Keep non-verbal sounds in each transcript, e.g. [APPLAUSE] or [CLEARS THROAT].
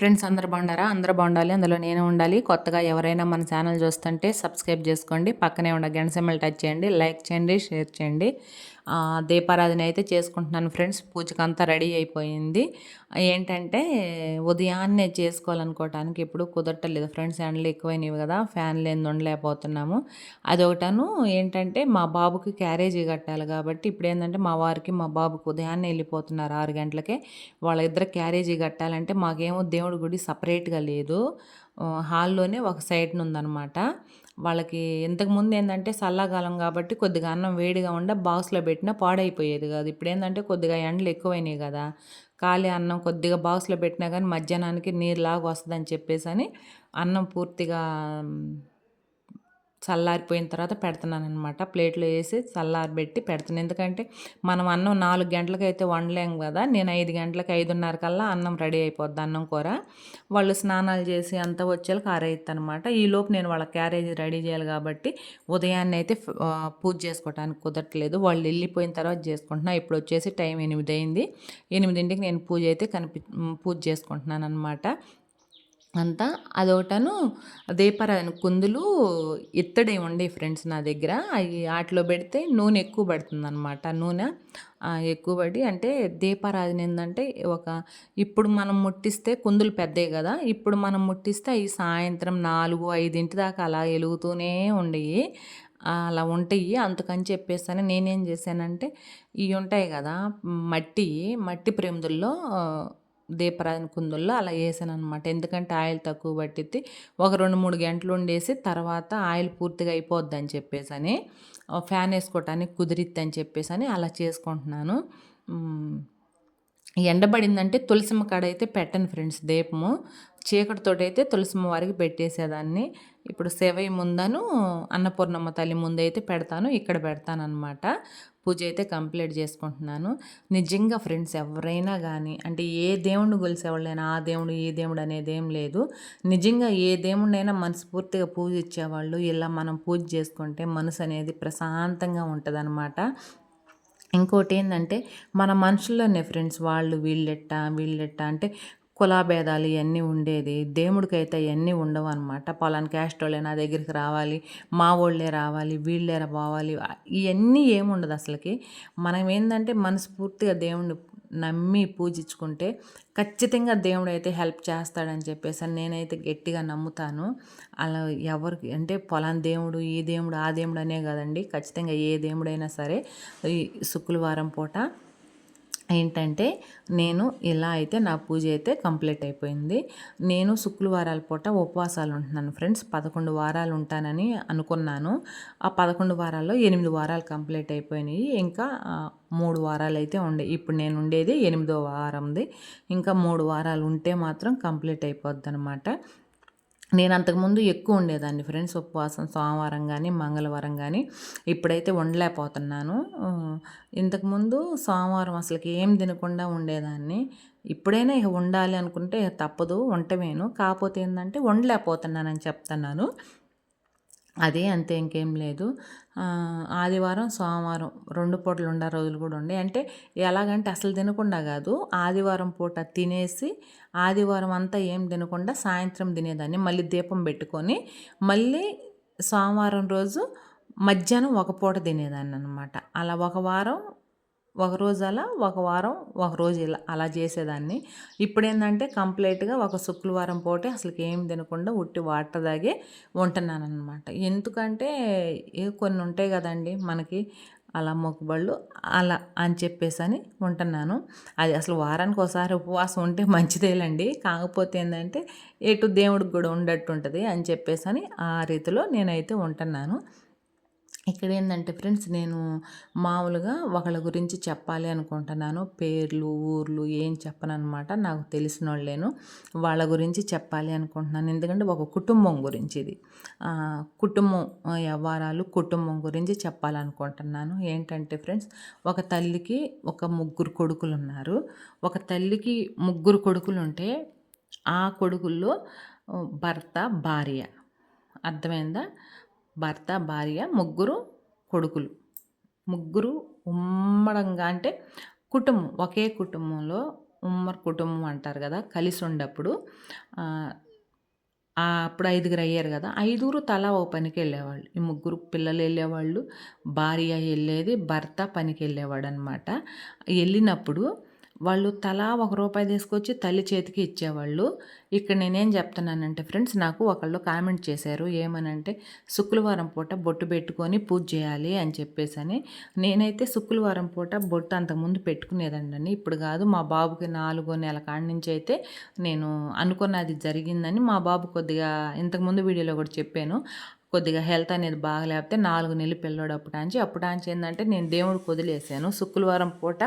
Friends అందరు బాగుండారా? అందరూ బాగుండాలి. అందులో నేను ఉండాలి. కొత్తగా ఎవరైనా మన ఛానల్ చూస్తుంటే సబ్స్క్రైబ్ చేసుకోండి. పక్కనే ఉన్న గంట టచ్ చేయండి. లైక్ చేయండి షేర్ చేయండి. దీపారాధన అయితే చేసుకుంటున్నాను ఫ్రెండ్స్. పూజకంతా రెడీ అయిపోయింది. ఏంటంటే ఉదయాన్నే చేసుకోవాలనుకోవటానికి ఇప్పుడు కుదరటలేదు ఫ్రెండ్స్. ఎండలు ఎక్కువైనవి కదా ఫ్యాన్ లేని ఉండలేకపోతున్నాము అదొకటను ఏంటంటే మా బాబుకి క్యారేజీ కట్టాలి కాబట్టి ఇప్పుడు ఏంటంటే మా వారికి మా బాబుకి ఉదయాన్నే వెళ్ళిపోతున్నారు ఆరు గంటలకే. వాళ్ళిద్దరు క్యారేజీ కట్టాలంటే మాకేమో దేవుడి గుడి సపరేట్గా లేదు. హాల్లోనే ఒక సైడ్ ఉందన్నమాట వాళ్ళకి ఇంతకుముందు ఏంటంటే చల్లకాలం కాబట్టి కొద్దిగా అన్నం వేడిగా ఉండ బాక్స్లో పెట్టినా పాడైపోయేది కాదు. ఇప్పుడు ఏంటంటే కొద్దిగా ఎండలు ఎక్కువైనాయి కదా ఖాళీ అన్నం కొద్దిగా బాక్స్లో పెట్టినా కానీ మధ్యాహ్నానికి నీరులాగా వస్తుందని చెప్పేసి అని అన్నం పూర్తిగా చల్లారిపోయిన తర్వాత పెడుతున్నాను అనమాట ప్లేట్లో వేసి చల్లారబెట్టి పెడుతున్నాను ఎందుకంటే మనం అన్నం నాలుగు గంటలకైతే వండలేం కదా. నేను ఐదు గంటలకు ఐదున్నర కల్లా అన్నం రెడీ అయిపోద్ది అన్నం కూర. వాళ్ళు స్నానాలు చేసి అంతా వచ్చేలా ఆరైద్ది అనమాట ఈలోపు నేను వాళ్ళ క్యారేజ్ రెడీ చేయాలి కాబట్టి ఉదయాన్నే అయితే పూజ చేసుకోవడానికి కుదరట్లేదు. వాళ్ళు వెళ్ళిపోయిన తర్వాత చేసుకుంటున్నా. ఇప్పుడు వచ్చేసి టైం ఎనిమిది అయింది. ఎనిమిదింటికి నేను పూజ అయితే కనిపి పూజ చేసుకుంటున్నాను అనమాట అంతా. అదొకటను దీపారాధన కుందులు ఇత్తడి ఉండే ఫ్రెండ్స్ నా దగ్గర. అవి వాటిలో పెడితే నూనె ఎక్కువ పడుతుంది అనమాట నూనె ఎక్కువ పడి అంటే దీపారాధన ఏంటంటే ఒక ఇప్పుడు మనం ముట్టిస్తే కుందులు పెద్దవి కదా. ఇప్పుడు మనం ముట్టిస్తే అవి సాయంత్రం నాలుగు ఐదింటి దాకా అలా వెలుగుతూనే ఉండేవి అలా ఉంటాయి. అందుకని చెప్పేసి నేనేం చేశానంటే ఇవి ఉంటాయి కదా మట్టి మట్టి ప్రేమిదుల్లో దీపరాధన కుందుల్లో అలా వేసాను అనమాట ఎందుకంటే ఆయిల్ తక్కువ పట్టిద్ది. ఒక రెండు మూడు గంటలు ఉండేసి తర్వాత ఆయిల్ పూర్తిగా అయిపోద్ది అని చెప్పేసి అని ఫ్యాన్ వేసుకోవటానికి కుదిరిద్ది అని చెప్పేసి అని అలా చేసుకుంటున్నాను. ఎండబడిందంటే తులసిమ్మ కాడ అయితే పెట్టను ఫ్రెండ్స్ దీపము. చీకటితో అయితే తులసిమ్మ వారికి పెట్టేసేదాన్ని. ఇప్పుడు సేవయ్య ముందను అన్నపూర్ణమ్మ తల్లి ముందైతే పెడతాను ఇక్కడ పెడతాను అనమాట పూజ అయితే కంప్లీట్ చేసుకుంటున్నాను. నిజంగా ఫ్రెండ్స్ ఎవరైనా కానీ అంటే ఏ దేవుడిని కొలిసేవాళ్ళైనా ఆ దేవుడు ఈ దేవుడు అనేది ఏం లేదు. నిజంగా ఏ దేవుడినైనా మనస్ఫూర్తిగా పూజ ఇచ్చేవాళ్ళు ఇలా మనం పూజ చేసుకుంటే మనసు అనేది ప్రశాంతంగా ఉంటుంది ఇంకోటి ఏంటంటే మన మనుషుల్లోనే ఫ్రెండ్స్ వాళ్ళు వీళ్ళెట్ట వీళ్ళెట్ట అంటే కులాభేదాలు ఇవన్నీ ఉండేది. దేవుడికైతే ఇవన్నీ ఉండవు అనమాట పలానా క్యాస్ట్ వాళ్ళే నా దగ్గరికి రావాలి మా వాళ్ళే రావాలి వీళ్ళే పోవాలి. ఇవన్నీ ఏముండదు అసలుకి. మనం ఏంటంటే మనస్ఫూర్తిగా దేవుడిని నమ్మి పూజించుకుంటే ఖచ్చితంగా దేవుడు అయితే హెల్ప్ చేస్తాడని చెప్పేసి నేనైతే గట్టిగా నమ్ముతాను. అలా ఎవరికి అంటే పొలాన్ దేవుడు ఈ దేవుడు ఆ దేవుడు అనే కదండి. ఖచ్చితంగా ఏ దేవుడైనా సరే ఈ శుక్రవారం పూట ఏంటంటే నేను ఇలా అయితే నా పూజ అయితే కంప్లీట్ అయిపోయింది. నేను శుక్రవారాల పూట ఉపవాసాలు ఉంటున్నాను ఫ్రెండ్స్. పదకొండు వారాలు ఉంటానని అనుకున్నాను. ఆ పదకొండు వారాల్లో ఎనిమిది వారాలు కంప్లీట్ అయిపోయినాయి. ఇంకా మూడు వారాలు అయితే ఉండే ఇప్పుడు నేను ఉండేది ఎనిమిదో వారంది. ఇంకా మూడు వారాలు ఉంటే మాత్రం కంప్లీట్ అయిపోద్ది అనమాట నేను అంతకుముందు ఎక్కువ ఉండేదాన్ని ఫ్రెండ్స్. ఉపవాసం సోమవారం కానీ మంగళవారం కానీ ఇప్పుడైతే ఉండలేకపోతున్నాను. ఇంతకుముందు సోమవారం అసలుకి ఏం తినకుండా ఉండేదాన్ని. ఇప్పుడైనా ఇక ఉండాలి అనుకుంటే తప్పదు వంటమేను కాకపోతే ఏంటంటే వండలేకపోతున్నానని చెప్తున్నాను. అదే అంతే ఇంకేం లేదు. ఆదివారం సోమవారం రెండు పూటలు ఉండే రోజులు కూడా ఉండే అంటే ఎలాగంటే అసలు తినకుండా కాదు. ఆదివారం పూట తినేసి ఆదివారం అంతా ఏం తినకుండా సాయంత్రం తినేదాన్ని. మళ్ళీ దీపం పెట్టుకొని మళ్ళీ సోమవారం రోజు మధ్యాహ్నం ఒక పూట తినేదాన్ని అనమాట అలా ఒక వారం ఒక రోజు అలా ఒక వారం ఒక రోజు ఇలా అలా చేసేదాన్ని. ఇప్పుడు ఏంటంటే కంప్లీట్గా ఒక శుక్రవారం పోటే అసలు ఏం తినకుండా ఉట్టి వాటర్ తాగే ఉంటున్నాను అనమాట ఎందుకంటే ఏ కొన్ని ఉంటాయి కదండి మనకి అలా మొక్కుబళ్ళు అలా అని చెప్పేసి అని ఉంటున్నాను. అది అసలు వారానికి ఒకసారి ఉపవాసం ఉంటే మంచిదేలండి. కాకపోతే ఏంటంటే ఎటు దేవుడికి కూడా ఉండట్టు ఉంటుంది అని చెప్పేసి అని ఆ రీతిలో నేనైతే ఉంటున్నాను. ఇక్కడ ఏంటంటే ఫ్రెండ్స్ నేను మామూలుగా ఒకళ్ళ గురించి చెప్పాలి అనుకుంటున్నాను. పేర్లు ఊర్లు ఏం చెప్పను అనమాట నాకు తెలిసిన వాళ్ళేను వాళ్ళ గురించి చెప్పాలి అనుకుంటున్నాను. ఎందుకంటే ఒక కుటుంబం గురించి ఇది కుటుంబం వ్యవహారాలు కుటుంబం గురించి చెప్పాలనుకుంటున్నాను. ఏంటంటే ఫ్రెండ్స్ ఒక తల్లికి ఒక ముగ్గురు కొడుకులు ఉన్నారు ఒక తల్లికి ముగ్గురు కొడుకులు ఉంటే ఆ కొడుకుల్లో భర్త భార్య. అర్థమైందా? భర్త భార్య ముగ్గురు కొడుకులు. ముగ్గురు ఉమ్మడంగా అంటే కుటుంబం ఒకే కుటుంబంలో ఉమ్మడి కుటుంబం అంటారు కదా కలిసి ఉండప్పుడు. అప్పుడు ఐదుగురు అయ్యారు కదా ఐదుగురు తలా ఓ పనికి వెళ్ళేవాళ్ళు. ఈ ముగ్గురు పిల్లలు వెళ్ళేవాళ్ళు భార్య వెళ్ళేది భర్త పనికి వెళ్ళేవాడు అనమాట వెళ్ళినప్పుడు వాళ్ళు తలా ఒక రూపాయి తీసుకొచ్చి తల్లి చేతికి ఇచ్చేవాళ్ళు. ఇక్కడ నేనేం చెప్తున్నానంటే ఫ్రెండ్స్ నాకు ఒకళ్ళు కామెంట్ చేశారు ఏమనంటే శుక్రవారం పూట బొట్టు పెట్టుకొని పూజ చేయాలి అని చెప్పేసి అని నేనైతే శుక్రవారం పూట బొట్టు అంతకుముందు పెట్టుకునేదండి ఇప్పుడు కాదు మా బాబుకి నాలుగో నెల కాడి నుంచి అయితే నేను అనుకున్నది జరిగిందని మా బాబు కొద్దిగా ఇంతకుముందు వీడియోలో కూడా చెప్పాను. కొద్దిగా హెల్త్ అనేది బాగలేకపోతే నాలుగు నెలలు పిల్లోడు అప్పుడాంచి అప్పుడాంచి ఏంటంటే నేను దేవుడికి వదిలేసాను శుక్రవారం పూట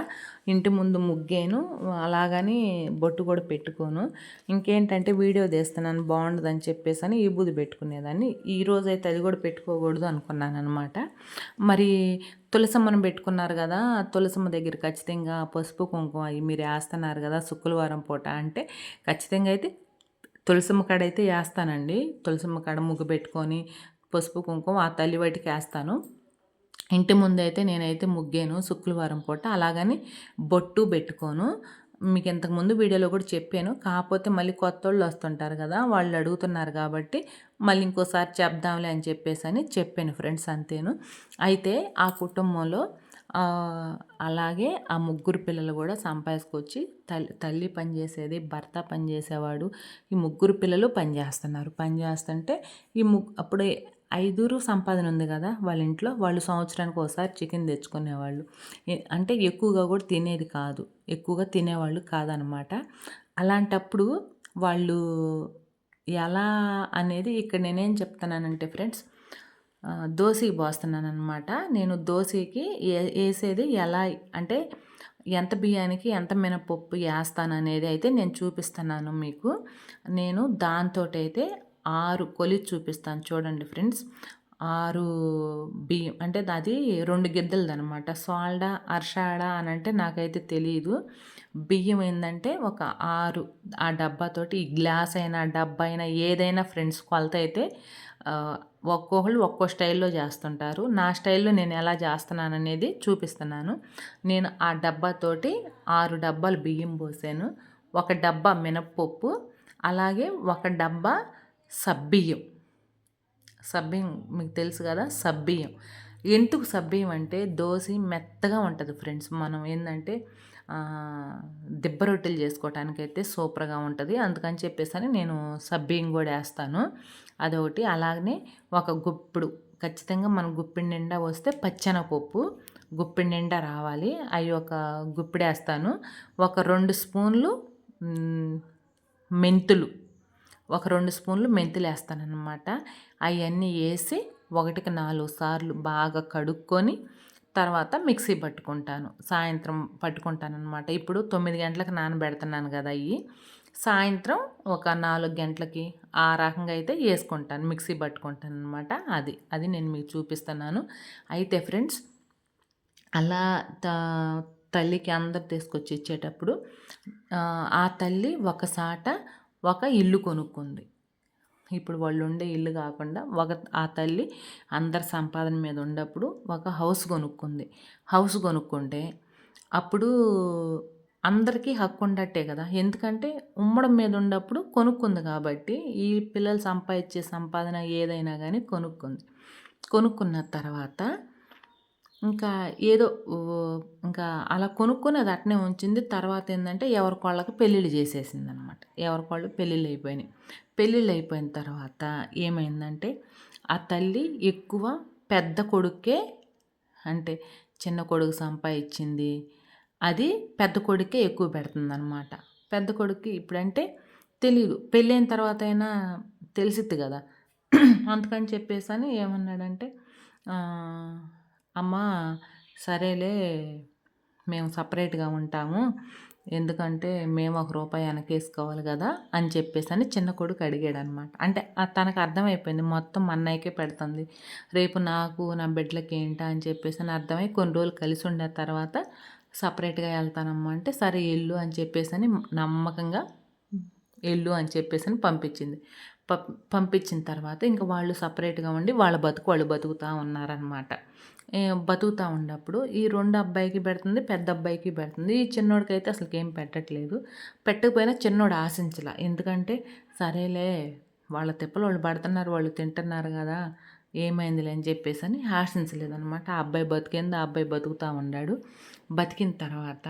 ఇంటి ముందు ముగ్గాను అలాగని బొట్టు కూడా పెట్టుకోను. ఇంకేంటంటే వీడియో తీస్తున్నాను బాగుండదని చెప్పేసి అని ఈ బూది పెట్టుకునేదాన్ని. ఈ రోజైతే అది కూడా పెట్టుకోకూడదు అనుకున్నాను అనమాట మరి తులసమ్మను పెట్టుకున్నారు కదా తులసమ్మ దగ్గర ఖచ్చితంగా పసుపు కుంకుమ అవి మీరు వేస్తున్నారు కదా శుక్రవారం పూట అంటే ఖచ్చితంగా అయితే తులసమ్మ కాడ అయితే వేస్తానండి తులసమ్మ కాడ ముగ్గు పెట్టుకొని పసుపు కుంకుమ ఆ తల్లి వాటికి వేస్తాను ఇంటి ముందైతే నేనైతే ముగ్గాను శుక్రవారం పూట. అలాగని బొట్టు పెట్టుకోను. మీకు ఇంతకుముందు వీడియోలో కూడా చెప్పాను. కాకపోతే మళ్ళీ కొత్త వాళ్ళు వస్తుంటారు కదా వాళ్ళు అడుగుతున్నారు కాబట్టి మళ్ళీ ఇంకోసారి చెప్దాంలే అని చెప్పేసి అని చెప్పాను ఫ్రెండ్స్ అంతేను. అయితే ఆ కుటుంబంలో అలాగే ఆ ముగ్గురు పిల్లలు కూడా సంపాదించుకొచ్చి తల్లి తల్లి పనిచేసేది భర్త పనిచేసేవాడు ఈ ముగ్గురు పిల్లలు పని చేస్తున్నారు. పని చేస్తుంటే ఈ ముగ్ అప్పుడు ఐదుగురు సంపాదన ఉంది కదా వాళ్ళ ఇంట్లో వాళ్ళు సంవత్సరానికి ఒకసారి చికెన్ తెచ్చుకునేవాళ్ళు. అంటే ఎక్కువగా కూడా తినేది కాదు. ఎక్కువగా తినేవాళ్ళు కాదనమాట. అలాంటప్పుడు వాళ్ళు ఎలా అనేది ఇక్కడ నేనేం చెప్తున్నానంటే ఫ్రెండ్స్ దోశకి పోస్తున్నాను అనమాట నేను దోశకి ఏ- వేసేది ఎలా అంటే ఎంత బియ్యానికి ఎంత మినపప్పు వేస్తాను అనేది అయితే నేను చూపిస్తున్నాను మీకు. నేను దాంతో అయితే ఆరు కొలిచి చూపిస్తాను చూడండి ఫ్రెండ్స్. ఆరు బియ్యం అంటే అది రెండు గిద్దలది అనమాట సాల్డా అర్షాడా అని అంటే నాకైతే తెలియదు బియ్యం ఏంటంటే ఒక ఆరు ఆ డబ్బాతోటి ఈ గ్లాస్ అయినా డబ్బా అయినా ఏదైనా ఫ్రెండ్స్ కొలత అయితే ఒక్కొక్కళ్ళు ఒక్కో స్టైల్లో చేస్తుంటారు. నా స్టైల్లో నేను ఎలా చేస్తున్నాను అనేది చూపిస్తున్నాను. నేను ఆ డబ్బాతోటి ఆరు డబ్బాలు బియ్యం పోసాను. ఒక డబ్బా మినప్పప్పు అలాగే ఒక డబ్బా సబ్బియ్యం. సబ్బియ్యం మీకు తెలుసు కదా సబ్బియ్యం. ఎందుకు సబ్బియ్యం అంటే దోశ మెత్తగా ఉంటుంది ఫ్రెండ్స్. మనం ఏంటంటే దిబ్బ రొట్టెలు చేసుకోవటానికైతే సూపర్గా ఉంటుంది. అందుకని చెప్పేసి అని నేను సబ్బింగ్ కూడా వేస్తాను. అదొకటి. అలాగనే ఒక గుప్పుడు ఖచ్చితంగా మన గుప్పిడి నిండా వస్తే పచ్చెనపప్పు గుప్పిడి నిండా రావాలి. అవి ఒక గుప్పిడి వేస్తాను. ఒక రెండు స్పూన్లు మెంతులు ఒక రెండు స్పూన్లు మెంతులు వేస్తానన్నమాట. అవన్నీ వేసి ఒకటికి నాలుగు సార్లు బాగా కడుక్కొని తర్వాత మిక్సీ పట్టుకుంటాను. సాయంత్రం పట్టుకుంటాను అనమాట ఇప్పుడు తొమ్మిది గంటలకు నానబెడుతున్నాను కదా అవి సాయంత్రం ఒక నాలుగు గంటలకి ఆ రకంగా అయితే వేసుకుంటాను. మిక్సీ పట్టుకుంటాను అనమాట అది అది నేను మీకు చూపిస్తున్నాను. అయితే ఫ్రెండ్స్ అలా త తల్లికి అందరు తీసుకొచ్చి ఇచ్చేటప్పుడు ఆ, తల్లి ఒక సాట ఒక ఇల్లు కొనుక్కుంది. ఇప్పుడు వాళ్ళు ఉండే ఇల్లు కాకుండా ఒక ఆ తల్లి అందరి సంపాదన మీద ఉన్నప్పుడు ఒక హౌస్ కొనుక్కుంది. హౌస్ కొనుక్కుంటే అప్పుడు అందరికీ హక్కు ఉండట్టే కదా. ఎందుకంటే ఉమ్మడం మీద ఉన్నప్పుడు కొనుక్కుంది కాబట్టి ఈ పిల్లలు సంపాదించే సంపాదన ఏదైనా కానీ కొనుక్కుంది. కొనుక్కున్న తర్వాత ఇంకా ఏదో ఇంకా అలా కొనుక్కొని అది అట్నే ఉంచింది. తర్వాత ఏంటంటే ఎవరికోళ్ళకి పెళ్ళిళ్ళు చేసేసింది అనమాట ఎవరికోళ్ళు పెళ్ళిళ్ళు అయిపోయినాయి. పెళ్ళిళ్ళు అయిపోయిన తర్వాత ఏమైందంటే ఆ తల్లి ఎక్కువ పెద్ద కొడుకే అంటే చిన్న కొడుకు సంపాదించింది. అది పెద్ద కొడుకే ఎక్కువ పెడుతుంది అనమాట పెద్ద కొడుకు ఇప్పుడంటే తెలియదు పెళ్ళైన తర్వాత అయినా తెలిసిద్ది కదా. [CLEARS THROAT] అందుకని చెప్పేసి అని ఏమన్నాడంటే అమ్మ సరేలే మేము సపరేట్గా ఉంటాము. ఎందుకంటే మేము ఒక రూపాయి వెనకేసుకోవాలి కదా అని చెప్పేసి అని చిన్న కొడుకు అడిగాడు అనమాట అంటే తనకు అర్థమైపోయింది మొత్తం అన్నయ్యకే పెడుతుంది. రేపు నాకు నా బిడ్డలకి ఏంటా అని చెప్పేసి అని అర్థమై కొన్ని రోజులు కలిసి ఉండే తర్వాత సపరేట్గా వెళ్తానమ్మా అంటే సరే ఎల్లు అని చెప్పేసి అని నమ్మకంగా ఎల్లు అని చెప్పేసి అని పంపించింది. పంపించిన తర్వాత ఇంకా వాళ్ళు సపరేట్గా ఉండి వాళ్ళ బతుకు వాళ్ళు బతుకుతూ ఉన్నారనమాట. బతుకుతూ ఉన్నప్పుడు ఈ రెండు అబ్బాయికి పెడుతుంది పెద్ద అబ్బాయికి పెడుతుంది. ఈ చిన్నోడికి అయితే అసలు ఏం పెట్టట్లేదు. పెట్టకపోయినా చిన్నోడు ఆశించలా. ఎందుకంటే సరేలే వాళ్ళ తిప్పలు వాళ్ళు పడుతున్నారు వాళ్ళు తింటున్నారు కదా ఏమైందిలే అని చెప్పేసి అని ఆశించలేదనమాట ఆ అబ్బాయి బతికింది ఆ అబ్బాయి బతుకుతూ ఉన్నాడు. బతికిన తర్వాత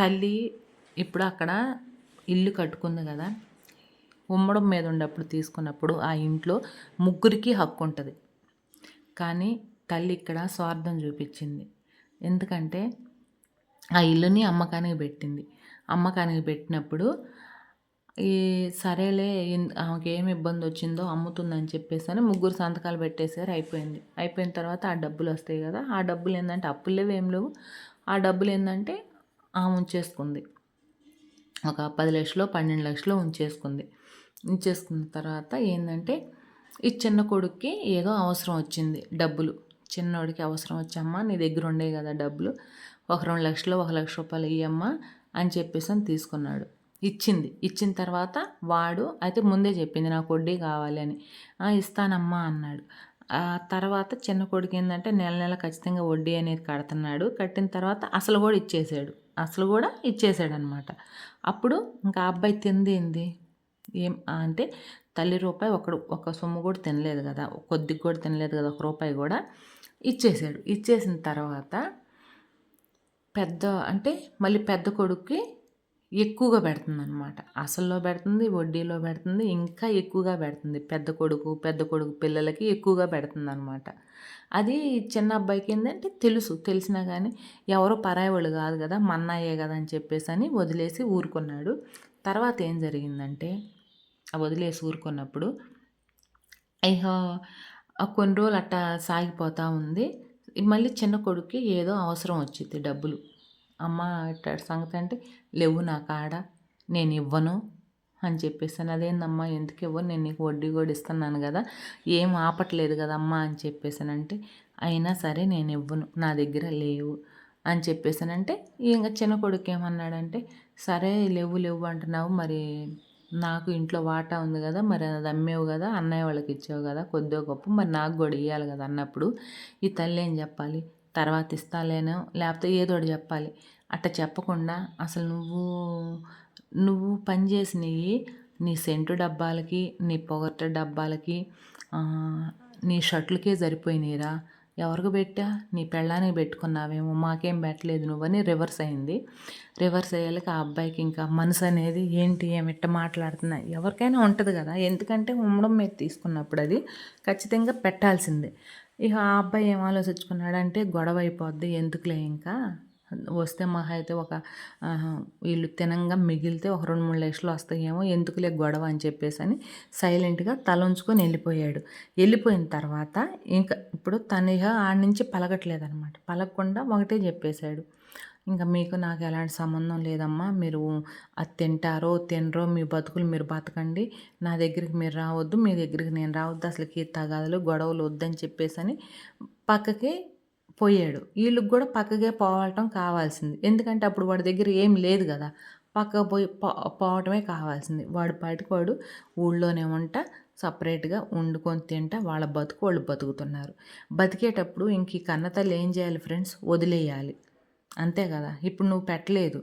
తల్లి ఇప్పుడు అక్కడ ఇల్లు కట్టుకుంది కదా ఉమ్మడం మీద ఉన్నప్పుడు తీసుకున్నప్పుడు ఆ ఇంట్లో ముగ్గురికి హక్కు ఉంటుంది కానీ తల్లి ఇక్కడ స్వార్థం చూపించింది. ఎందుకంటే ఆ ఇల్లుని అమ్మకానికి పెట్టింది. అమ్మకానికి పెట్టినప్పుడు ఈ సరేలే ఆమెకి ఏమి ఇబ్బంది వచ్చిందో అమ్ముతుందని చెప్పేసి అని ముగ్గురు సంతకాలు పెట్టేసారు అయిపోయింది. అయిపోయిన తర్వాత ఆ డబ్బులు వస్తాయి కదా ఆ డబ్బులు ఏంటంటే అప్పులు లేవు ఏం లేవు. ఆ డబ్బులు ఏంటంటే ఆమె ఉంచేసుకుంది. ఒక పది లక్షలు పన్నెండు లక్షలు ఉంచేసుకుంది. ఉంచేసుకున్న తర్వాత ఏంటంటే ఈ చిన్న కొడుక్కి ఏదో అవసరం వచ్చింది డబ్బులు. చిన్నోడికి అవసరం వచ్చమ్మా నీ దగ్గర ఉండే కదా డబ్బులు. ఒక రెండు లక్షలు ఒక లక్ష రూపాయలు ఇయ్యమ్మా అని చెప్పేసి అని తీసుకున్నాడు. ఇచ్చింది. ఇచ్చిన తర్వాత వాడు అయితే ముందే చెప్పింది నాకు వడ్డీ కావాలి అని. ఇస్తానమ్మా అన్నాడు. ఆ తర్వాత చిన్న కొడుకు ఏంటంటే నెల నెల ఖచ్చితంగా వడ్డీ అనేది కడుతున్నాడు. కట్టిన తర్వాత అసలు కూడా ఇచ్చేసాడు. అసలు కూడా ఇచ్చేసాడు అనమాట అప్పుడు ఇంకా అబ్బాయి తింది ఏం అంటే తల్లి రూపాయి ఒకడు ఒక సొమ్ము కూడా తినలేదు కదా. కొద్దిగా కూడా తినలేదు కదా ఒక రూపాయి కూడా. ఇచ్చేసాడు. ఇచ్చేసిన తర్వాత పెద్ద అంటే మళ్ళీ పెద్ద కొడుక్కి ఎక్కువగా పెడుతుంది అనమాట అసల్లో పెడుతుంది వడ్డీలో పెడుతుంది ఇంకా ఎక్కువగా పెడుతుంది. పెద్ద కొడుకు పెద్ద కొడుకు పిల్లలకి ఎక్కువగా పెడుతుంది అనమాట అది చిన్న అబ్బాయికి ఏంటంటే తెలుసు. తెలిసినా కానీ ఎవరో పరాయి వాళ్ళు కాదు కదా మన్నాయే కదా అని చెప్పేసి అని వదిలేసి ఊరుకున్నాడు. తర్వాత ఏం జరిగిందంటే వదిలేసి ఊరుకున్నప్పుడు అయ్యో కొన్ని రోజులు అట్టా సాగిపోతూ ఉంది. మళ్ళీ చిన్న కొడుక్కి ఏదో అవసరం వచ్చింది డబ్బులు. అమ్మ ఇట్ట సంగతి అంటే లేవు నా కాడ నేను ఇవ్వను అని చెప్పేసాను. అదేందమ్మా ఎందుకు ఇవ్వను? నేను నీకు వడ్డీ కూడా ఇస్తున్నాను కదా ఏం ఆపట్లేదు కదమ్మా అని చెప్పేసానంటే అయినా సరే నేను ఇవ్వను నా దగ్గర లేవు అని చెప్పేసానంటే ఇంకా చిన్న కొడుకు ఏమన్నాడంటే సరే లేవు లేవు అంటున్నావు మరి నాకు ఇంట్లో వాటా ఉంది కదా మరి అది అమ్మేవు కదా అన్నయ్య వాళ్ళకి ఇచ్చావు కదా కొద్దిగా గొప్ప మరి నాకు కూడా ఇవ్వాలి కదా అన్నప్పుడు ఈ తల్లి ఏం చెప్పాలి? తర్వాత ఇస్తాలేనో లేకపోతే ఏదో ఒకటి చెప్పాలి. అట్ట చెప్పకుండా అసలు నువ్వు నువ్వు పని చేసినవి నీ సెంటు డబ్బాలకి నీ పొగట్ట డబ్బాలకి నీ షర్ట్లకే సరిపోయినాయిరా. ఎవరికి పెట్టా? నీ పెళ్ళానికి పెట్టుకున్నావేమో మాకేం పెట్టలేదు నువ్వని రివర్స్ అయింది. రివర్స్ అయ్యాక ఆ అబ్బాయికి ఇంకా మనసు అనేది ఏంటి ఏమిట్ట మాట్లాడుతున్నా? ఎవరికైనా ఉంటుంది కదా ఎందుకంటే ఉమ్మడం మీద తీసుకున్నప్పుడు అది ఖచ్చితంగా పెట్టాల్సిందే. ఇక ఆ అబ్బాయి ఏం ఆలోచించుకున్నాడంటే గొడవ అయిపోద్ది ఎందుకులే ఇంకా? వస్తే మహా అయితే ఒక వీళ్ళు తినంగా మిగిలితే ఒక రెండు మూడు లక్షలు వస్తాయేమో ఎందుకులే గొడవ అని చెప్పేసి అని సైలెంట్గా తల ఉంచుకొని వెళ్ళిపోయాడు. వెళ్ళిపోయిన తర్వాత ఇంకా ఇప్పుడు తను ఆడ నుంచి పలకట్లేదు అనమాట పలకకుండా ఒకటే చెప్పేశాడు. ఇంకా మీకు నాకు ఎలాంటి సంబంధం లేదమ్మా మీరు అది తింటారో తినరో మీ బతుకులు మీరు బతకండి. నా దగ్గరికి మీరు రావద్దు మీ దగ్గరికి నేను రావద్దు అసలుకి తగాదలు గొడవలు వద్దని చెప్పేసి అని పక్కకి పోయాడు. వీళ్ళకి కూడా పక్కకే పోవటం కావాల్సింది. ఎందుకంటే అప్పుడు వాడి దగ్గర ఏం లేదు కదా. పక్క పోయి పోవటమే కావాల్సింది. వాడు పాటికి వాడు ఊళ్ళోనే ఉంట సపరేట్గా వండుకొని తింటా వాళ్ళ బతుకు వాళ్ళు బతుకుతున్నారు. బతికేటప్పుడు ఇంక ఈ కన్నతల్లి ఏం చేయాలి ఫ్రెండ్స్? వదిలేయాలి. అంతే కదా. ఇప్పుడు నువ్వు పెట్టలేదు.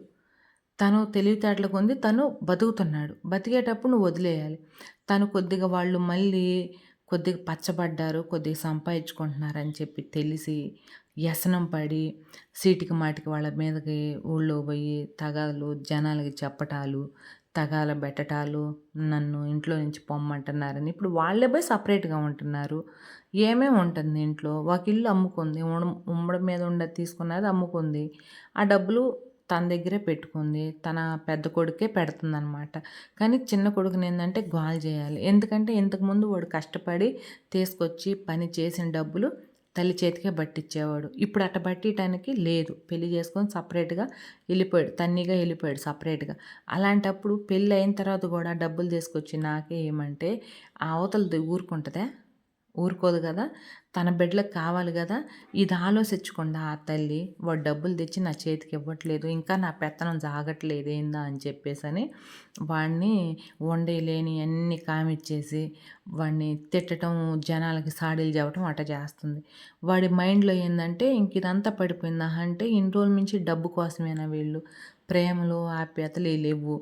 తను తెలివితేటలకు ఉంది తను బతుకుతున్నాడు. బతికేటప్పుడు నువ్వు వదిలేయాలి. తను కొద్దిగా వాళ్ళు మళ్ళీ కొద్దిగా పచ్చబడ్డారు కొద్దిగా సంపాదించుకుంటున్నారని చెప్పి తెలిసి వ్యసనం పడి సీటికి మాటికి వాళ్ళ మీదకి ఊళ్ళో పోయి తగాలు జనాలకి చెప్పటాలు తగాల పెట్టటాలు నన్ను ఇంట్లో నుంచి పొమ్మంటున్నారని ఇప్పుడు వాళ్ళే పోయి సపరేట్గా ఉంటున్నారు. ఏమేమి ఉంటుంది ఇంట్లో? ఒక ఇల్లు అమ్ముకుంది ఉమ్మడి మీద ఉండ తీసుకున్నది అమ్ముకుంది. ఆ డబ్బులు తన దగ్గరే పెట్టుకుంది. తన పెద్ద కొడుకే పెడుతుందనమాట కానీ చిన్న కొడుకుని ఏంటంటే గోల్ చేయాలి. ఎందుకంటే ఇంతకుముందు వాడు కష్టపడి తీసుకొచ్చి పని చేసిన డబ్బులు తల్లి చేతికే బట్టిచ్చేవాడు. ఇప్పుడు అట్ట బట్టియటానికి లేదు. పెళ్ళి చేసుకొని సపరేట్గా వెళ్ళిపోయాడు. తన్నిగా వెళ్ళిపోయాడు సపరేట్గా. అలాంటప్పుడు పెళ్ళి అయిన తర్వాత కూడా డబ్బులు తీసుకొచ్చి నాకే ఏమంటే ఆ అవతలది ఊరుకుంటుందా? ఊరుకోదు కదా. తన బిడ్డలకు కావాలి కదా. ఇది ఆలోచించకుండా ఆ తల్లి వాడు డబ్బులు తెచ్చి నా చేతికి ఇవ్వట్లేదు ఇంకా నా పెత్తనం జాగట్లేదు ఏందా? అని చెప్పేసి అని వాడిని వండేలేని అన్ని కామిచ్చేసి వాడిని తిట్టడం జనాలకి సాడీలు చెప్పడం అట్ట చేస్తుంది. వాడి మైండ్లో ఏంటంటే ఇంక ఇదంతా పడిపోయిందా? అంటే ఇన్ని రోజుల నుంచి డబ్బు కోసమేనా వీళ్ళు? ప్రేమలు ఆప్యాయతలు లేవు.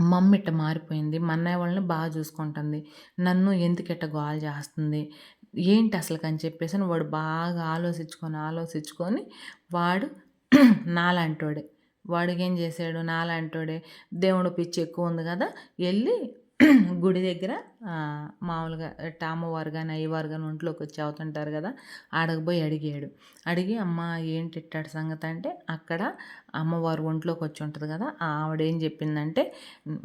మమ్మీ ఇట్ట మారిపోయింది. మా అన్నయ్య వాళ్ళని బాగా చూసుకుంటుంది. నన్ను ఎందుకు ఇట్ట గోల చేస్తుంది? ఏంటి అసలు అని చెప్పేసి వాడు బాగా ఆలోచించుకొని ఆలోచించుకొని వాడు [CLEARS THROAT] నాలాంటోడే. వాడికి ఏం చేశాడు? నాలాంటోడే. దేవుడు పిచ్చి ఎక్కువ ఉంది కదా. వెళ్ళి గుడి దగ్గర మామూలుగా అమ్మవారు కానీ అయ్యవారు కానీ ఒంట్లోకి వచ్చి అవుతుంటారు కదా ఆడకు పోయి అడిగాడు. అడిగి అమ్మ ఏంటి ఇట్టాడు సంగతి? అంటే అక్కడ అమ్మవారు ఒంట్లోకి వచ్చి ఉంటుంది కదా ఆవిడ ఏం చెప్పిందంటే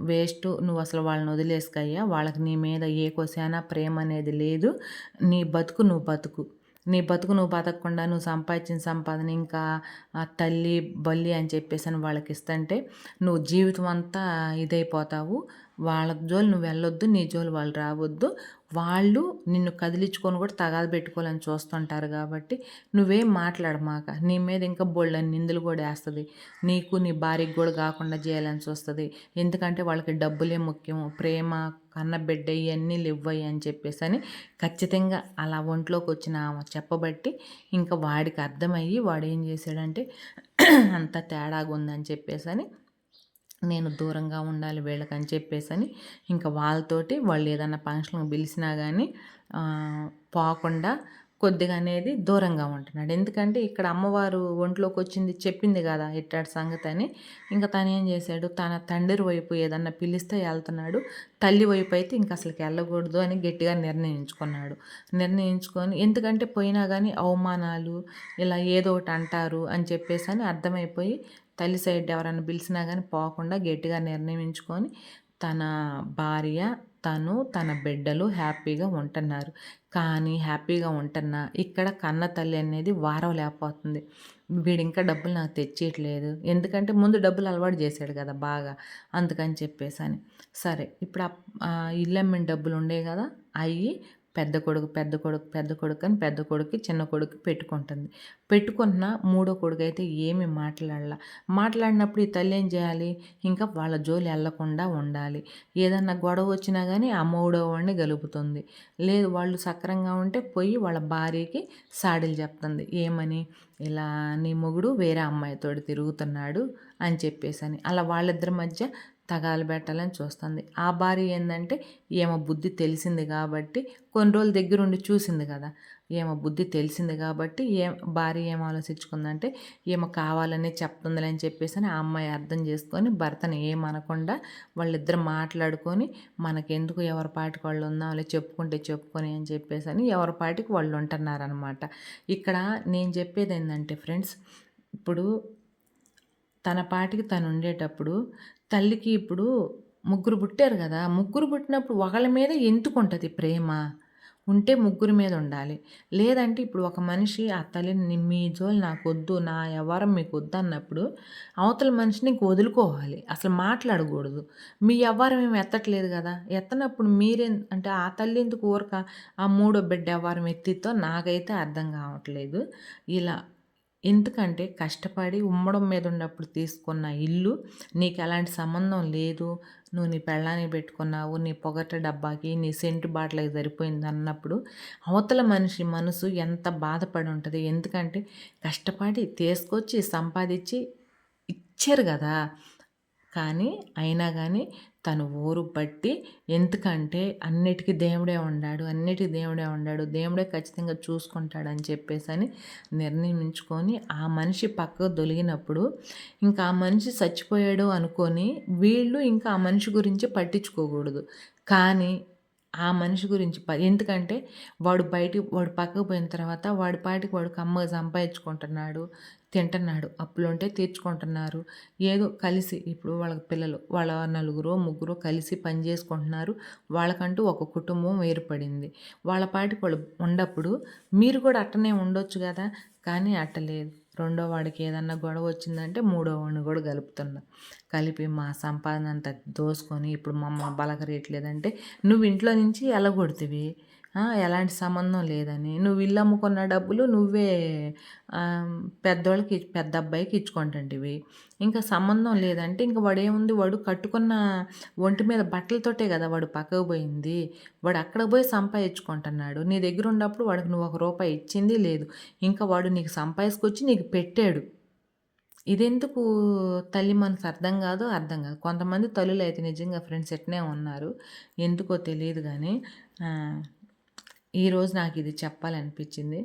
వేస్ట్ నువ్వు అసలు వాళ్ళని వదిలేసుకయ్యా వాళ్ళకి నీ మీద ఏ కొసైనా ప్రేమ అనేది లేదు నీ బతుకు నువ్వు బతుకు. నీ బతుకు నువ్వు బతకకుండా నువ్వు సంపాదించిన సంపాదన ఇంకా తల్లి బల్లి అని చెప్పేసి అని వాళ్ళకి ఇస్తుంటే నువ్వు జీవితం అంతా ఇదైపోతావు వాళ్ళ జోలు నువ్వు వెళ్ళొద్దు నీ జోలు వాళ్ళు రావద్దు. వాళ్ళు నిన్ను కదిలించుకొని కూడా తగాదు పెట్టుకోవాలని చూస్తుంటారు కాబట్టి నువ్వేం మాట్లాడమాక. నీ మీద ఇంకా బోళ్ళని నిందులు కూడా వేస్తుంది. నీకు నీ భార్యకు కూడా కాకుండా చేయాలని చూస్తుంది. ఎందుకంటే వాళ్ళకి డబ్బులే ముఖ్యం. ప్రేమ కన్న బిడ్డ ఇవన్నీ లేవ్వయి అని చెప్పేసి అని ఖచ్చితంగా అలా ఒంట్లోకి వచ్చిన చెప్పబట్టి ఇంకా వాడికి అర్థమయ్యి వాడు ఏం చేశాడంటే [CLEARS THROAT] అంత తేడాగా ఉందని చెప్పేసి అని నేను దూరంగా ఉండాలి వీళ్ళకని చెప్పేసి అని ఇంకా వాళ్ళతోటి వాళ్ళు ఏదైనా ఫంక్షన్కి పిలిచినా కానీ పోకుండా కొద్దిగా అనేది దూరంగా ఉంటున్నాడు. ఎందుకంటే ఇక్కడ అమ్మవారు ఒంట్లోకి వచ్చింది చెప్పింది కదా ఇట్టాడు సంగతి అని. ఇంకా తను ఏం చేశాడు? తన తండ్రి వైపు ఏదన్నా పిలిస్తే వెళ్తున్నాడు. తల్లి వైపు అయితే ఇంక అసలుకి వెళ్ళకూడదు అని గట్టిగా నిర్ణయించుకున్నాడు. నిర్ణయించుకొని ఎందుకంటే పోయినా కానీ అవమానాలు ఇలా ఏదో ఒకటి అంటారు అని చెప్పేసి అని అర్థమైపోయి తల్లి సైడ్ ఎవరైనా పిలిచినా కానీ పోకుండా గట్టిగా నిర్ణయించుకొని తన భార్య తను తన బిడ్డలు హ్యాపీగా ఉంటున్నారు. కానీ హ్యాపీగా ఉంటున్నా ఇక్కడ కన్న తల్లి అనేది వారం లేకపోతుంది. వీడు ఇంకా డబ్బులు నాకు తెచ్చేయట్లేదు. ఎందుకంటే ముందు డబ్బులు అలవాటు చేశాడు కదా బాగా. అందుకని చెప్పేసి అని. సరే ఇప్పుడు ఇల్లమ్మిన డబ్బులు ఉండే కదా అవి పెద్ద కొడుకు పెద్ద కొడుకు పెద్ద కొడుకు అని పెద్ద కొడుకు చిన్న కొడుకు పెట్టుకుంటుంది. పెట్టుకున్న మూడో కొడుకు అయితే ఏమి మాట్లాడాల. మాట్లాడినప్పుడు ఈ తల్లి ఏం చేయాలి? ఇంకా వాళ్ళ జోలి వెళ్ళకుండా ఉండాలి. ఏదన్నా గొడవ వచ్చినా కానీ ఆ మూడో వాడిని గలుపుతుంది. లేదు వాళ్ళు సక్రంగా ఉంటే పోయి వాళ్ళ భార్యకి సాడీలు చెప్తుంది. ఏమని? ఇలా నీ మొగుడు వేరే అమ్మాయితో తిరుగుతున్నాడు అని చెప్పేసి అని అలా వాళ్ళిద్దరి మధ్య తగాలు పెట్టాలని చూస్తుంది. ఆ భార్య ఏంటంటే ఏమో బుద్ధి తెలిసింది కాబట్టి కొన్ని రోజుల దగ్గరుండి చూసింది కదా. ఏమో బుద్ధి తెలిసింది కాబట్టి ఏ భార్య ఏం ఆలోచించుకుందంటే ఏమో కావాలని చెప్తుందిలే అని చెప్పేసి ఆ అమ్మాయి అర్థం చేసుకొని భర్తను ఏమనకుండా వాళ్ళిద్దరు మాట్లాడుకొని మనకెందుకు ఎవరి పాటికి వాళ్ళు ఉందాం చెప్పుకుంటే చెప్పుకొని అని చెప్పేసి అని ఎవరి పాటికి వాళ్ళు ఉంటున్నారనమాట. ఇక్కడ నేను చెప్పేది ఏంటంటే ఫ్రెండ్స్ ఇప్పుడు తన పాటికి తను ఉండేటప్పుడు తల్లికి ఇప్పుడు ముగ్గురు పుట్టారు కదా ముగ్గురు పుట్టినప్పుడు ఒకళ్ళ మీద ఎందుకుంటుంది ప్రేమ? ఉంటే ముగ్గురి మీద ఉండాలి. లేదంటే ఇప్పుడు ఒక మనిషి ఆ తల్లిని మీ జోలు నాకు వద్దు నా ఎవరం మీకు వద్దు అన్నప్పుడు అవతల మనిషిని వదులుకోవాలి. అసలు మాట్లాడకూడదు. మీ ఎవరం ఏమి ఎత్తట్లేదు కదా? ఎత్తనప్పుడు మీరే అంటే ఆ తల్లి ఎందుకు ఊరక? ఆ మూడో బిడ్డ ఎవరం ఎత్తితో నాకైతే అర్థం కావట్లేదు. ఇలా ఎందుకంటే కష్టపడి ఉమ్మడం మీద ఉన్నప్పుడు తీసుకున్న ఇల్లు నీకు ఎలాంటి సంబంధం లేదు. నువ్వు నీ పెళ్ళాన్ని పెట్టుకున్నావు నీ పొగట డబ్బాకి నీ సెంటు బాటలకి సరిపోయింది అన్నప్పుడు అవతల మనిషి మనసు ఎంత బాధపడి ఉంటుంది. ఎందుకంటే కష్టపడి తీసుకొచ్చి సంపాదించి ఇచ్చారు కదా. కానీ అయినా కానీ తను ఊరు బట్టి ఎందుకంటే అన్నిటికీ దేవుడే ఉన్నాడు అన్నిటికీ దేవుడే ఉన్నాడు దేవుడే ఖచ్చితంగా చూసుకుంటాడని చెప్పేసి అని నిర్ణయించుకొని ఆ మనిషి పక్కకు దొలిగినప్పుడు ఇంకా ఆ మనిషి చచ్చిపోయాడు అనుకొని వీళ్ళు ఇంకా ఆ మనిషి గురించి పట్టించుకోకూడదు. కానీ ఆ మనిషి గురించి ఎందుకంటే వాడు బయటికి వాడు పక్కకు పోయిన తర్వాత వాడి పాటికి వాడు కమ్మగా సంపాదించుకుంటున్నాడు తింటున్నాడు. అప్పులుంటే తీర్చుకుంటున్నారు. ఏదో కలిసి ఇప్పుడు వాళ్ళ పిల్లలు వాళ్ళ నలుగురు ముగ్గురు కలిసి పని చేసుకుంటున్నారు. వాళ్ళకంటూ ఒక కుటుంబం ఏర్పడింది. వాళ్ళ పాటికి వాళ్ళు ఉన్నప్పుడు మీరు కూడా అట్టనే ఉండొచ్చు కదా? కానీ అట్టలేదు రెండో వాడికి ఏదన్నా గొడవ వచ్చిందంటే మూడో వాడిని కూడా కలుపుతున్నా. కలిపి మా సంపాదన అంతా దోసుకొని ఇప్పుడు మమ్మ బలకరేయట్లేదంటే నువ్వు ఇంట్లో నుంచి ఎలా ఆ, ఎలాంటి సంబంధం లేదని. నువ్వు ఇల్లు అమ్ముకున్న డబ్బులు నువ్వే పెద్దవాళ్ళకి పెద్దోళ్ళకి పెద్ద అబ్బాయికి ఇచ్చుకుంటుంటివి. ఇంకా సంబంధం లేదంటే ఇంకా వాడు ఏముంది? వాడు కట్టుకున్న ఒంటి మీద బట్టలతోటే కదా వాడు పక్కకు పోయింది. వాడు అక్కడ పోయి సంపాదించుకుంటున్నాడు. నీ దగ్గర ఉన్నప్పుడు వాడికి నువ్వు ఒక రూపాయి ఇచ్చింది లేదు. ఇంకా వాడు నీకు సంపాదించుకొచ్చి నీకు పెట్టాడు. ఇదెందుకు తల్లి మనసు అర్థం కాదు అర్థం కాదు. కొంతమంది తల్లులు అయితే నిజంగా ఫ్రెండ్స్ ఎట్నే ఉన్నారు? ఎందుకో తెలియదు కానీ ఈరోజు నాకు ఇది చెప్పాలనిపించింది.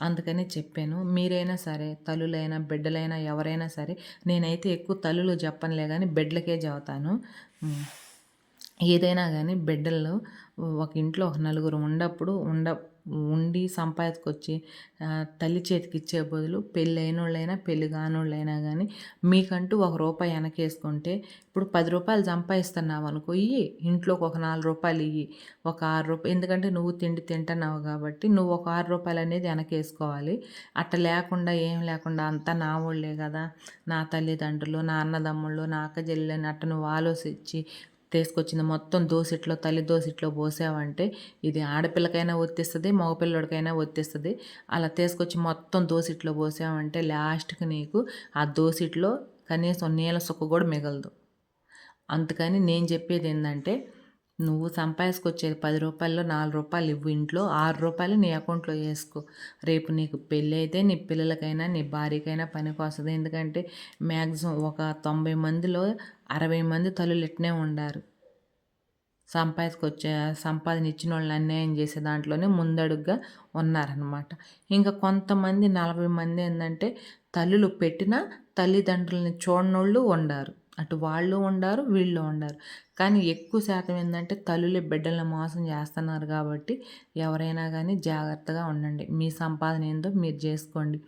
అందుకని చెప్పాను. మీరైనా సరే తల్లులైనా బిడ్డలైనా ఎవరైనా సరే నేనైతే ఎక్కువ తల్లులు చెప్పనులే కానీ బిడ్డలకే చెబుతాను ఏదైనా కానీ బిడ్డలు ఒక ఇంట్లో ఒక నలుగురు ఉండప్పుడు ఉండ ఉండి సంపాదించుకొచ్చి తల్లి చేతికి ఇచ్చే బదులు పెళ్ళి అయినోళ్ళైనా పెళ్ళి కానోళ్ళైనా కానీ మీకంటూ ఒక రూపాయి వెనకేసుకుంటే ఇప్పుడు పది రూపాయలు సంపాదిస్తున్నావు అనుకో ఇయ్యి ఇంట్లోకి ఒక నాలుగు రూపాయలు ఇయ్యి ఒక ఆరు రూపాయలు ఎందుకంటే నువ్వు తిండి తింటున్నావు కాబట్టి నువ్వు ఒక ఆరు రూపాయలు అనేది వెనకేసుకోవాలి. అట్ట లేకుండా ఏం లేకుండా అంతా నా వాళ్ళే కదా. నా తల్లిదండ్రులు నా అన్నదమ్ముళ్ళు నా అక్క చెల్లెని అట్ట నువ్వు ఆలోచించి తీసుకొచ్చింది. మొత్తం దోసిట్లో తల్లి దోసిట్లో పోసావంటే ఇది ఆడపిల్లకైనా ఒత్తిస్తుంది మగపిల్లడికైనా ఒత్తిస్తుంది. అలా తీసుకొచ్చి మొత్తం దోసిట్లో పోసావంటే లాస్ట్కి నీకు ఆ దోసిట్లో కనీసం నీళ్ళ సుక్క కూడా మిగలదు. అందుకని నేను చెప్పేది ఏంటంటే నువ్వు సంపాదించుకొచ్చేది పది రూపాయల్లో నాలుగు రూపాయలు ఇవ్వు ఇంట్లో ఆరు రూపాయలు నీ అకౌంట్లో వేసుకో. రేపు నీకు పెళ్ళి అయితే నీ పిల్లలకైనా నీ భార్యకైనా పనికి వస్తుంది ఎందుకంటే మ్యాక్సిమం ఒక తొంభై మందిలో అరవై మంది తల్లులు ఇట్నే ఉండారు. సంపాదించుకొచ్చే సంపాదన ఇచ్చిన వాళ్ళని అన్యాయం చేసే దాంట్లోనే ముందడుగ్గా ఉన్నారనమాట ఇంకా కొంతమంది నలభై మంది ఏంటంటే తల్లులు పెట్టిన తల్లిదండ్రులని చూడనోళ్ళు ఉండారు. అటు వాళ్ళు ఉండారు వీళ్ళు ఉండారు. కానీ ఎక్కువ శాతం ఏంటంటే తల్లులే బిడ్డలను మోసం చేస్తున్నారు కాబట్టి ఎవరైనా కానీ జాగ్రత్తగా ఉండండి. మీ సంపాదన ఏందో మీరు చేసుకోండి.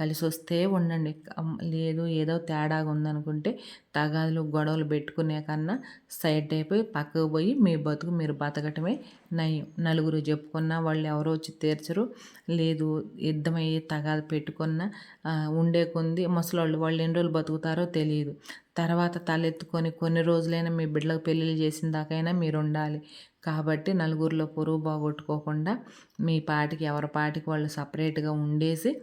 కలిసి వస్తే ఉండండి. లేదు ఏదో తేడాగా ఉందనుకుంటే తగాదులు గొడవలు పెట్టుకునే కన్నా సైడ్ అయిపోయి పక్కకు పోయి మీ బతుకు మీరు బతకటమే నయం. నలుగురు చెప్పుకున్నా వాళ్ళు ఎవరో వచ్చి తీర్చరు. లేదు యుద్ధమయ్యి తగాదు పెట్టుకున్న ఉండే కొంది ముసలి వాళ్ళు ఎన్ని రోజులు బతుకుతారో తెలియదు. తర్వాత తలెత్తుకొని కొన్ని రోజులైనా మీ బిడ్డలకు పెళ్ళిళ్ళు చేసిన దాకైనా మీరు ఉండాలి కాబట్టి నలుగురిలో పొరుగు బాగొట్టుకోకుండా మీ పాటికి ఎవరి పాటికి వాళ్ళు సపరేట్గా ఉండేసి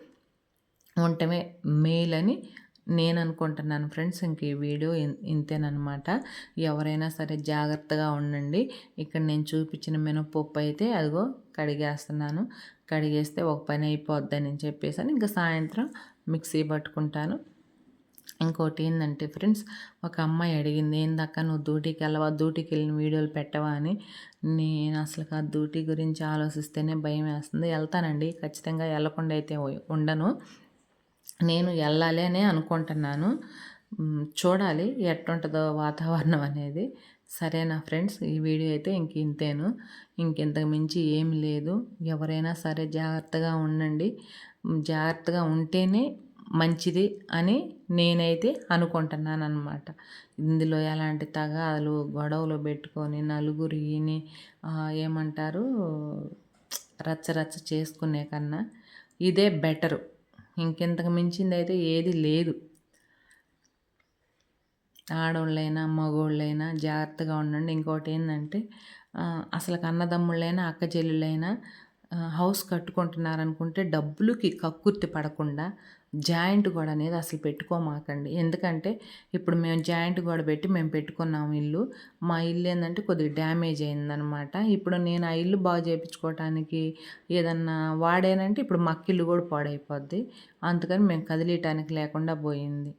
ఉండటమే మేల్ అని నేను అనుకుంటున్నాను ఫ్రెండ్స్. ఇంక ఈ వీడియో ఇన్- ఇంతేనమాట ఎవరైనా సరే జాగ్రత్తగా ఉండండి. ఇక్కడ నేను చూపించిన మినపప్పు అయితే అదిగో కడిగేస్తున్నాను. కడిగేస్తే ఒక పని అయిపోద్దని చెప్పేసి ఇంకా సాయంత్రం మిక్సీ పట్టుకుంటాను. ఇంకోటి ఏంటంటే ఫ్రెండ్స్ ఒక అమ్మాయి అడిగింది ఏందక్క నువ్వు డ్యూటీకి వెళ్ళవా? డ్యూటీకి వెళ్ళిన వీడియోలు పెట్టవా? అని. నేను అసలు ఆ డ్యూటీ గురించి ఆలోచిస్తేనే భయం వేస్తుంది. వెళ్తానండి ఖచ్చితంగా వెళ్ళకుండా అయితే ఉండను. నేను వెళ్ళాలి అనే అనుకుంటున్నాను. చూడాలి ఎట్టుంటుందో వాతావరణం అనేది. సరేనా ఫ్రెండ్స్ ఈ వీడియో అయితే ఇంక ఇంతేను. ఇంకెంతకు మించి ఏం లేదు. ఎవరైనా సరే జాగ్రత్తగా ఉండండి. జాగ్రత్తగా ఉంటేనే మంచిది అని నేనైతే అనుకుంటున్నాను అనమాట ఇందులో ఎలాంటి తగాదులు గొడవలు పెట్టుకొని నలుగురిని ఏమంటారు రచ్చ రచ్చ చేసుకునే కన్నా ఇదే బెటరు. ఇంకెంతకు మించింది అయితే ఏది లేదు. ఆడవాళ్ళైనా మగవాళ్ళైనా జాగ్రత్తగా ఉండండి. ఇంకోటి ఏంటంటే అసలు అన్నదమ్ముళ్ళైనా అక్క చెల్లెళ్ళైనా హౌస్ కట్టుకుంటున్నారనుకుంటే డబ్బులకి కక్కుర్తి పడకుండా జాయింట్ గోడ అనేది అసలు పెట్టుకోమాకండి. ఎందుకంటే ఇప్పుడు మేము జాయింట్ గోడ పెట్టి మేము పెట్టుకున్నాం ఇల్లు. మా ఇల్లు ఏంటంటే కొద్దిగా డ్యామేజ్ అయిందనమాట. ఇప్పుడు నేను ఆ ఇల్లు బాగు చేయించుకోవటానికి ఏదన్నా వాడానంటే ఇప్పుడు మక్కిల్లు కూడా పాడైపోద్ది. అందుకని మేము కదిలియటానికి లేకుండా పోయింది.